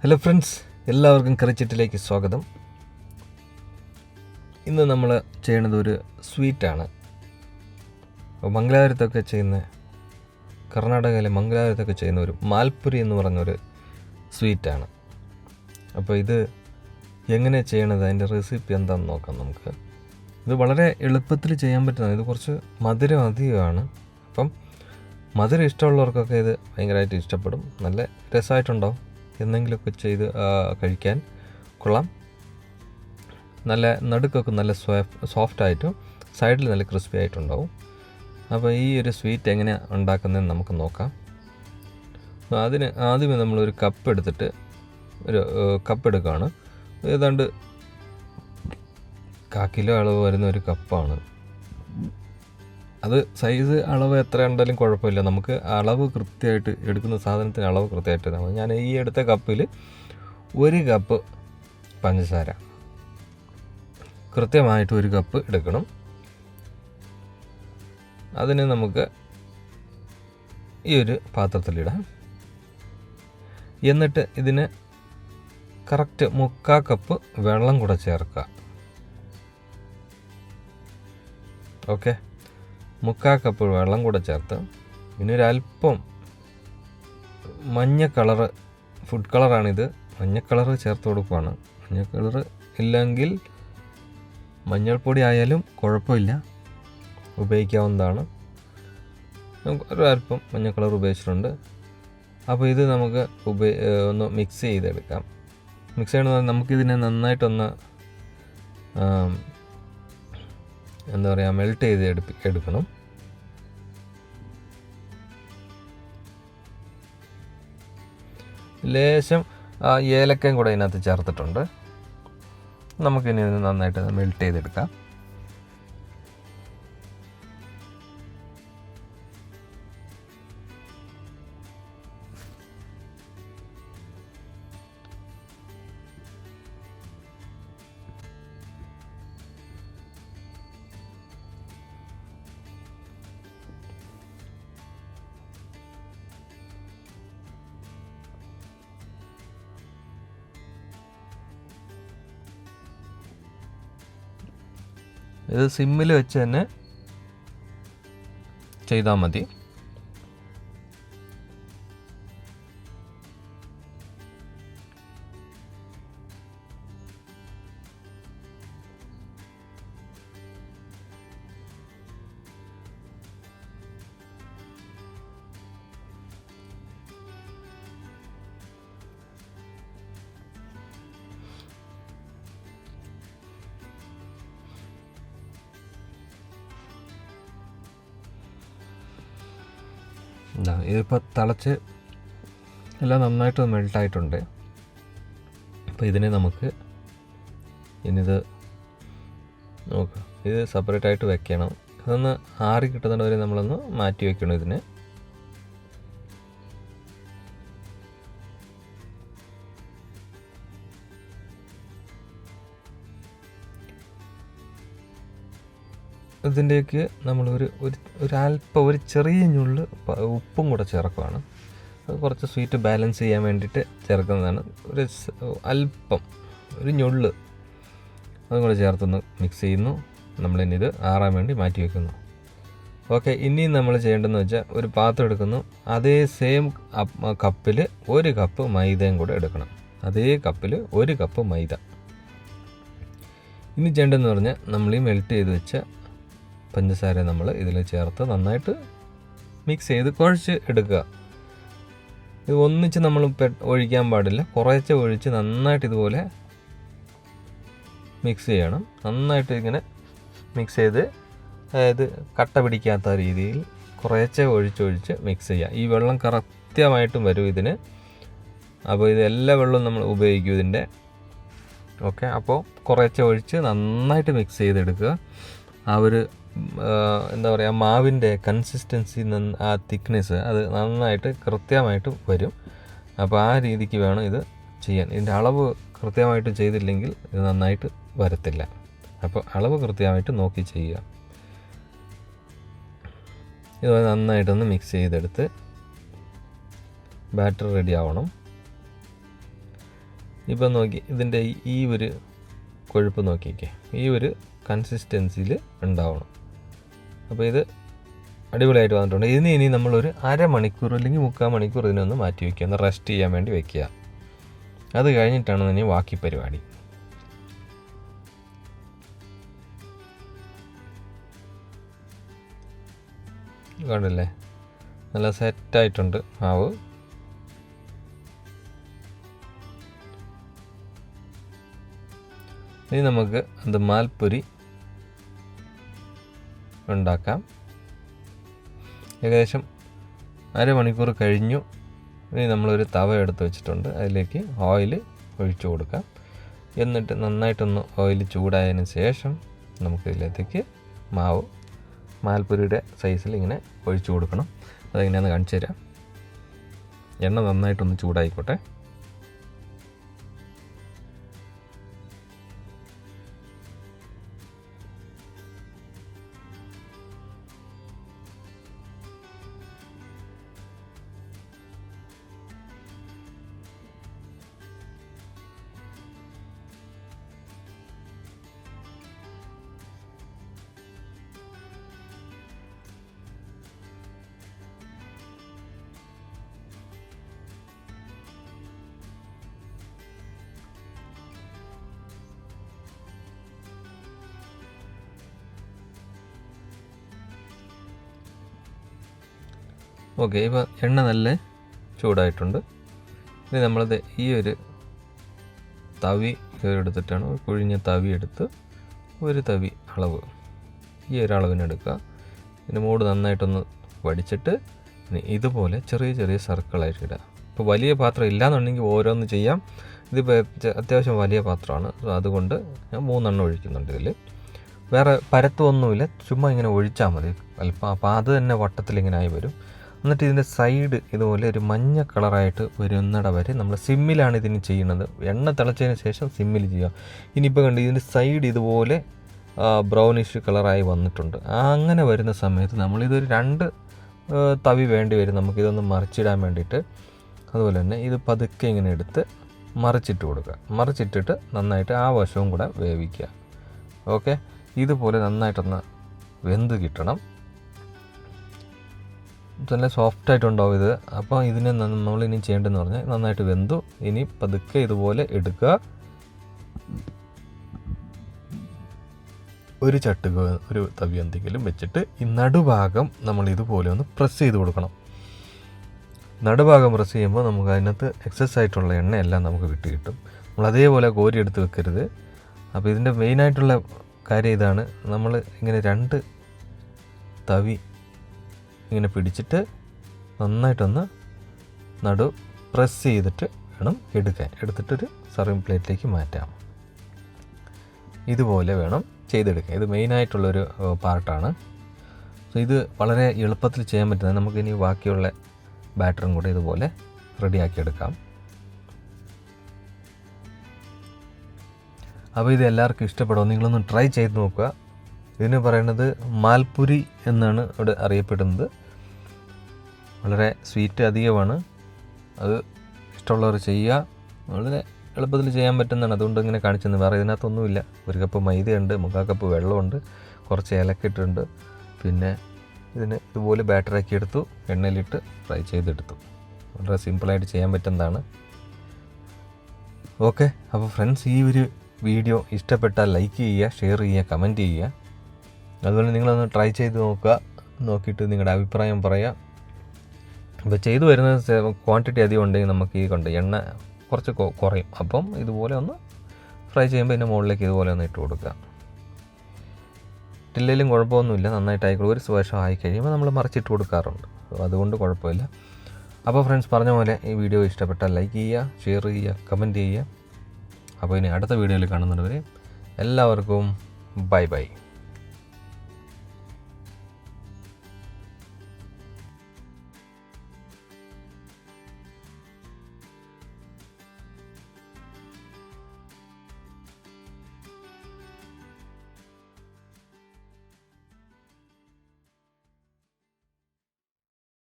Hello friends എല്ലാവർക്കും കറിച്ചിട്ടിലേക്ക് സ്വാഗതം. ഇന്ന് നമ്മൾ ചെയ്യണത് ഒരു സ്വീറ്റാണ് അപ്പോൾ മംഗലാപുരത്തൊക്കെ ചെയ്യുന്ന കർണാടകയിലെ മംഗലാപുരത്തൊക്കെ ചെയ്യുന്ന ഒരു മാൽപ്പുരി എന്ന് പറഞ്ഞൊരു സ്വീറ്റാണ് അപ്പോൾ ഇത് എങ്ങനെ ചെയ്യണത് അതിന്റെ റെസിപ്പി എന്താണെന്ന് നോക്കാം നമുക്ക്. ഇത് വളരെ എളുപ്പത്തിൽ ചെയ്യാൻ പറ്റുന്നതാണ്. ഇത് കുറച്ച് മധുരം അധികമാണ്. അപ്പം മധുരം ഇഷ്ടമുള്ളവർക്കൊക്കെ ഇത് ഭയങ്കരമായിട്ട് ഇഷ്ടപ്പെടും. നല്ല രസമായിട്ടുണ്ടാവും. എന്തെങ്കിലുമൊക്കെ ചെയ്ത് കഴിക്കാൻ കൊള്ളാം. നല്ല നടുക്കൊക്കെ നല്ല സോഫ്റ്റ് ആയിട്ടും സൈഡിൽ നല്ല ക്രിസ്പി ആയിട്ടുണ്ടാവും. അപ്പോൾ ഈ ഒരു സ്വീറ്റ് എങ്ങനെ ഉണ്ടാക്കുന്നതെന്ന് നമുക്ക് നോക്കാം. അതിന് ആദ്യമേ നമ്മളൊരു കപ്പ് എടുത്തിട്ട് ഒരു കപ്പ് എടുക്കുകയാണ്. ഏതാണ്ട് കാ കിലോ അളവ് വരുന്ന ഒരു കപ്പാണ് അത് സൈസ് അളവ് എത്ര ഉണ്ടെങ്കിലും കുഴപ്പമില്ല. നമുക്ക് അളവ് കൃത്യമായിട്ട് എടുക്കുന്ന സാധനത്തിന് അളവ് കൃത്യമായിട്ട് നമ്മൾ ഞാൻ ഈ എടുത്ത കപ്പിൽ ഒരു കപ്പ് പഞ്ചസാര. കൃത്യമായിട്ട് ഒരു കപ്പ് എടുക്കണം. അതിന് നമുക്ക് ഈ ഒരു പാത്രത്തിലിടാം എന്നിട്ട് ഇതിന് കറക്റ്റ് മുക്കാ കപ്പ് വെള്ളം കൂടെ ചേർക്കുക. ഓക്കെ മുക്കാ കപ്പ് വെള്ളം കൂടെ ചേർത്ത് പിന്നെ ഒരു അല്പം മഞ്ഞ കളറ് ഫുഡ് കളറാണിത് മഞ്ഞ കളറ് ചേർത്ത് കൊടുക്കുവാണ്. മഞ്ഞ കളറ് ഇല്ലെങ്കിൽ മഞ്ഞൾപ്പൊടി ആയാലും കുഴപ്പമില്ല. ഉപയോഗിക്കാവുന്നതാണ്. നമുക്ക് ഒരു അല്പം മഞ്ഞ കളർ ഉപയോഗിച്ചിട്ടുണ്ട്. അപ്പോൾ ഇത് നമുക്ക് ഉപയോഗ ഒന്ന് മിക്സ് ചെയ്തെടുക്കാം. മിക്സ് ചെയ്യണമെന്ന് നമുക്കിതിനെ നന്നായിട്ടൊന്ന് എന്താ പറയുക മെൽറ്റ് ചെയ്ത് എടുപ്പി എടുക്കണം. ലേശം ഏലക്കയും കൂടെ ഇതിനകത്ത് ചേർത്തിട്ടുണ്ട്. നമുക്കിനി ഇത് നന്നായിട്ട് മെൽറ്റ് ചെയ്തെടുക്കാം. ഇത് സിമ്മിൽ വെച്ച് തന്നെ ചെയ്താൽ മതി. എന്താ ഇതിപ്പോൾ തിളച്ച് എല്ലാം നന്നായിട്ട് മെൽട്ടായിട്ടുണ്ട്. അപ്പോൾ ഇതിനെ നമുക്ക് ഇനിത് നോക്കുക ഇത് സെപ്പറേറ്റ് ആയിട്ട് വെക്കണം. ഇതൊന്ന് ആറി കിട്ടുന്നത് നമ്മളൊന്ന് മാറ്റി വെക്കണം ഇതിനെ. ഇതിന്റെയൊക്കെ നമ്മളൊരു ഒരു ഒരല്പം ഒരു ചെറിയ ഞുള്ള് ഉപ്പും കൂടെ ചേർക്കുകയാണ് അത് കുറച്ച് സ്വീറ്റ് ബാലൻസ് ചെയ്യാൻ വേണ്ടിയിട്ട് ചേർക്കുന്നതാണ്. ഒരു അല്പം ഒരു ഞുള്ള് അതും കൂടെ ചേർത്തൊന്ന് മിക്സ് ചെയ്യുന്നു. നമ്മളിനി ഇത് ആറാൻ വേണ്ടി മാറ്റി വെക്കുന്നു. ഓക്കെ ഇനിയും നമ്മൾ ചെയ്യേണ്ടതെന്ന് വെച്ചാൽ ഒരു പാത്രം എടുക്കുന്നു. അതേ സെയിം കപ്പിൽ ഒരു കപ്പ് മൈദയും കൂടെ എടുക്കണം. അതേ കപ്പിൽ ഒരു കപ്പ് മൈദ. ഇനി ചെയ്യേണ്ടതെന്ന് പറഞ്ഞാൽ നമ്മൾ ഈ മെൽറ്റ് ചെയ്ത് വെച്ച പഞ്ചസാര നമ്മൾ ഇതിൽ ചേർത്ത് നന്നായിട്ട് മിക്സ് ചെയ്ത് കുഴച്ച് എടുക്കുക. ഇത് ഒന്നിച്ച് നമ്മൾ ഒഴിക്കാൻ പാടില്ല. കുറേശ്ശെ ഒഴിച്ച് നന്നായിട്ട് ഇതുപോലെ മിക്സ് ചെയ്യണം. നന്നായിട്ട് ഇങ്ങനെ മിക്സ് ചെയ്ത് അതായത് കട്ട പിടിക്കാത്ത രീതിയിൽ കുറേശ്ശെ ഒഴിച്ചൊഴിച്ച് മിക്സ് ചെയ്യുക. ഈ വെള്ളം കറക്റ്റമായിട്ടും വരും ഇതിന്. അപ്പോൾ ഇത് എല്ലാ വെള്ളവും നമ്മൾ ഉപയോഗിക്കും ഇതിന്റെ. ഓക്കെ? അപ്പോൾ കുറേശ്ശെ ഒഴിച്ച് നന്നായിട്ട് മിക്സ് ചെയ്തെടുക്കുക. ആ ഒരു എന്താ പറയുക മാവിന്റെ കൺസിസ്റ്റൻസി ആ തിക്നെസ് അത് നന്നായിട്ട് കൃത്യമായിട്ട് വരും. അപ്പോൾ ആ രീതിക്ക് വേണം ഇത് ചെയ്യാൻ. ഇതിന്റെ അളവ് കൃത്യമായിട്ട് ചെയ്തില്ലെങ്കിൽ ഇത് നന്നായിട്ട് വരത്തില്ല. അപ്പോൾ അളവ് കൃത്യമായിട്ട് നോക്കി ചെയ്യുക. ഇത് നന്നായിട്ടൊന്ന് മിക്സ് ചെയ്തെടുത്ത് ബാറ്റർ റെഡി ആവണം. ഇപ്പം നോക്കി ഇതിന്റെ ഈ ഒരു കൊഴുപ്പ് നോക്കിക്കേ. ഈ ഒരു കൺസിസ്റ്റൻസിയിൽ ഉണ്ടാവണം. അപ്പോൾ ഇത് അടിപൊളിയായിട്ട് വന്നിട്ടുണ്ട്. ഇതിന് ഇനി നമ്മളൊരു അരമണിക്കൂർ അല്ലെങ്കിൽ മുക്കാൽ മണിക്കൂർ ഇതിനൊന്ന് മാറ്റി വയ്ക്കുക ഒന്ന് റെസ്റ്റ് ചെയ്യാൻ വേണ്ടി വെക്കുക. അത് കഴിഞ്ഞിട്ടാണ് ഇനി ബാക്കി പരിപാടി. കണ്ടല്ലേ? നല്ല സെറ്റായിട്ടുണ്ട് മാവ്. ഇനി നമുക്ക് അത് മാൽപ്പൊരി ഉണ്ടാക്കാം. ഏകദേശം അരമണിക്കൂർ കഴിഞ്ഞു. ഇനി നമ്മളൊരു തവ എടുത്ത് വെച്ചിട്ടുണ്ട്. അതിലേക്ക് ഓയിൽ ഒഴിച്ചു കൊടുക്കാം. എന്നിട്ട് നന്നായിട്ടൊന്ന് ഓയിൽ ചൂടായതിന് ശേഷം നമുക്കിതിലേക്ക് മാവ് മാൽപ്പുരിയുടെ സൈസിൽ ഇങ്ങനെ ഒഴിച്ചു കൊടുക്കണം. അതെങ്ങനെയാണെന്ന് കാണിച്ചു തരാം. എണ്ണ നന്നായിട്ടൊന്ന് ചൂടായിക്കോട്ടെ. ഓക്കെ ഇപ്പോൾ എണ്ണ നല്ല ചൂടായിട്ടുണ്ട്. ഇനി നമ്മളത് ഈ ഒരു തവി എടുത്തിട്ടാണ് കുഴിഞ്ഞ തവി എടുത്ത് ഒരു തവി അളവ് ഈ ഒരു അളവിനെടുക്കുക ഇതിന്റെ മൂട് നന്നായിട്ടൊന്ന് വടിച്ചിട്ട് ഇനി ഇതുപോലെ ചെറിയ ചെറിയ സർക്കിളായിട്ട് ഇടുക. ഇപ്പോൾ വലിയ പാത്രം ഇല്ലാന്നുണ്ടെങ്കിൽ ഓരോന്ന് ചെയ്യാം. ഇതിപ്പോൾ അത്യാവശ്യം വലിയ പാത്രമാണ്. അതുകൊണ്ട് ഞാൻ മൂന്നെണ്ണം ഒഴിക്കുന്നുണ്ട് ഇതിൽ വേറെ പരത്തൊന്നുമില്ല. ചുമ്മാ ഇങ്ങനെ ഒഴിച്ചാൽ മതി. അല്പം അപ്പോൾ അത് തന്നെ വട്ടത്തിൽ ഇങ്ങനെ ആയി വരും. എന്നിട്ട് ഇതിന്റെ സൈഡ് ഇതുപോലെ ഒരു മഞ്ഞ കളറായിട്ട് വരുന്നിട വരെ നമ്മൾ സിമ്മിലാണ് ഇതിന് ചെയ്യുന്നത്. എണ്ണ തിളച്ചതിന് ശേഷം സിമ്മിൽ ചെയ്യുക. ഇനിയിപ്പോൾ കണ്ട് ഇതിന്റെ സൈഡ് ഇതുപോലെ ബ്രൗണിഷ് കളറായി വന്നിട്ടുണ്ട്. അങ്ങനെ വരുന്ന സമയത്ത് നമ്മളിതൊരു രണ്ട് തവി വേണ്ടി വരും. നമുക്കിതൊന്ന് മറിച്ചിടാൻ വേണ്ടിയിട്ട്. അതുപോലെ തന്നെ ഇത് പതുക്കെ ഇങ്ങനെ എടുത്ത് മറിച്ചിട്ട് കൊടുക്കുക. മറിച്ചിട്ടിട്ട് നന്നായിട്ട് ആ വശവും കൂടെ വേവിക്കുക. ഓക്കെ? ഇതുപോലെ നന്നായിട്ടൊന്ന് വെന്ത് കിട്ടണം. നല്ല സോഫ്റ്റ് ആയിട്ടുണ്ടാവും ഇത്. അപ്പോൾ ഇതിനെ നമ്മൾ ഇനി ചെയ്യേണ്ടതെന്ന് പറഞ്ഞാൽ നന്നായിട്ട് വെന്തു. ഇനി പതുക്കെ ഇതുപോലെ എടുക്കുക. ഒരു ചട്ടുക ഒരു തവി എന്തെങ്കിലും വെച്ചിട്ട് ഈ നടുഭാഗം നമ്മൾ ഇതുപോലെ ഒന്ന് പ്രസ് ചെയ്ത് കൊടുക്കണം. നടുഭാഗം പ്രസ് ചെയ്യുമ്പോൾ നമുക്ക് അതിനകത്ത് എക്സസ് ആയിട്ടുള്ള എണ്ണ എല്ലാം നമുക്ക് വിട്ട് കിട്ടും. നമ്മൾ അതേപോലെ കോരി എടുത്ത് വെക്കരുത്. അപ്പോൾ ഇതിന്റെ മെയിനായിട്ടുള്ള കാര്യം ഇതാണ്. നമ്മൾ ഇങ്ങനെ രണ്ട് തവി ഇങ്ങനെ പിടിച്ചിട്ട് നന്നായിട്ടൊന്ന് നടു പ്രസ് ചെയ്തിട്ട് വേണം എടുക്കാൻ. എടുത്തിട്ടൊരു സർവിങ് പ്ലേറ്റിലേക്ക് മാറ്റാം. ഇതുപോലെ വേണം ചെയ്തെടുക്കുക ഇത് മെയിനായിട്ടുള്ളൊരു പാർട്ടാണ് സോ ഇത് വളരെ എളുപ്പത്തിൽ ചെയ്യാൻ പറ്റുന്നത് നമുക്കിനി ബാക്കിയുള്ള ബാറ്ററും കൂടെ ഇതുപോലെ റെഡിയാക്കി എടുക്കാം. അപ്പോൾ ഇത് എല്ലാവർക്കും ഇഷ്ടപ്പെടും നിങ്ങളൊന്ന് ട്രൈ ചെയ്ത് നോക്കുക. ഇതിന് പറയുന്നത് മാൽപുരി എന്നാണ് ഇവിടെ അറിയപ്പെടുന്നത്. വളരെ സ്വീറ്റ് അധികമാണ്. അത് ഇഷ്ടമുള്ളവർ ചെയ്യുക. വളരെ എളുപ്പത്തിൽ ചെയ്യാൻ പറ്റുന്നതാണ്. അതുകൊണ്ട് ഇങ്ങനെ കാണിച്ചെന്ന് വേറെ ഇതിനകത്തൊന്നുമില്ല. ഒരു കപ്പ് മൈദയുണ്ട് മുക്കാൽ കപ്പ് വെള്ളമുണ്ട് കുറച്ച് ഏലക്കിട്ടുണ്ട് പിന്നെ ഇതിന് ഇതുപോലെ ബാറ്ററാക്കി എടുത്തു എണ്ണയിലിട്ട് ഫ്രൈ ചെയ്തെടുത്തു. വളരെ സിമ്പിളായിട്ട് ചെയ്യാൻ പറ്റുന്നതാണ്. ഓക്കെ അപ്പോൾ ഫ്രണ്ട്സ് ഈ ഒരു വീഡിയോ ഇഷ്ടപ്പെട്ടാൽ ലൈക്ക് ചെയ്യുക ഷെയർ ചെയ്യുക കമന്റ് ചെയ്യുക. അതുപോലെ നിങ്ങളൊന്ന് ട്രൈ ചെയ്ത് നോക്കുക. നോക്കിയിട്ട് നിങ്ങളുടെ അഭിപ്രായം പറയുക. ഇപ്പോൾ ചെയ്തു വരുന്ന ക്വാണ്ടിറ്റി അധികം ഉണ്ടെങ്കിൽ നമുക്ക് ഈ കൊണ്ട് എണ്ണ കുറച്ച് കുറയും. അപ്പം ഇതുപോലെ ഒന്ന് ഫ്രൈ ചെയ്യുമ്പോൾ ഇതിന്റെ മുകളിലേക്ക് ഇതുപോലെ ഒന്ന് ഇട്ട് കൊടുക്കുക. ഇട്ടില്ലെങ്കിലും കുഴപ്പമൊന്നുമില്ല. നന്നായിട്ട് ആയിക്കോളും. ഒരു ശേഷം ആയി കഴിയുമ്പോൾ നമ്മൾ മറിച്ചിട്ട് കൊടുക്കാറുണ്ട്. അതുകൊണ്ട് കുഴപ്പമില്ല. അപ്പോൾ ഫ്രണ്ട്സ് പറഞ്ഞ പോലെ ഈ വീഡിയോ ഇഷ്ടപ്പെട്ടാൽ ലൈക്ക് ചെയ്യുക ഷെയർ ചെയ്യുക കമന്റ് ചെയ്യുക. അപ്പോൾ ഇനി അടുത്ത വീഡിയോയിൽ കാണുന്നവരെ എല്ലാവർക്കും ബൈ ബൈ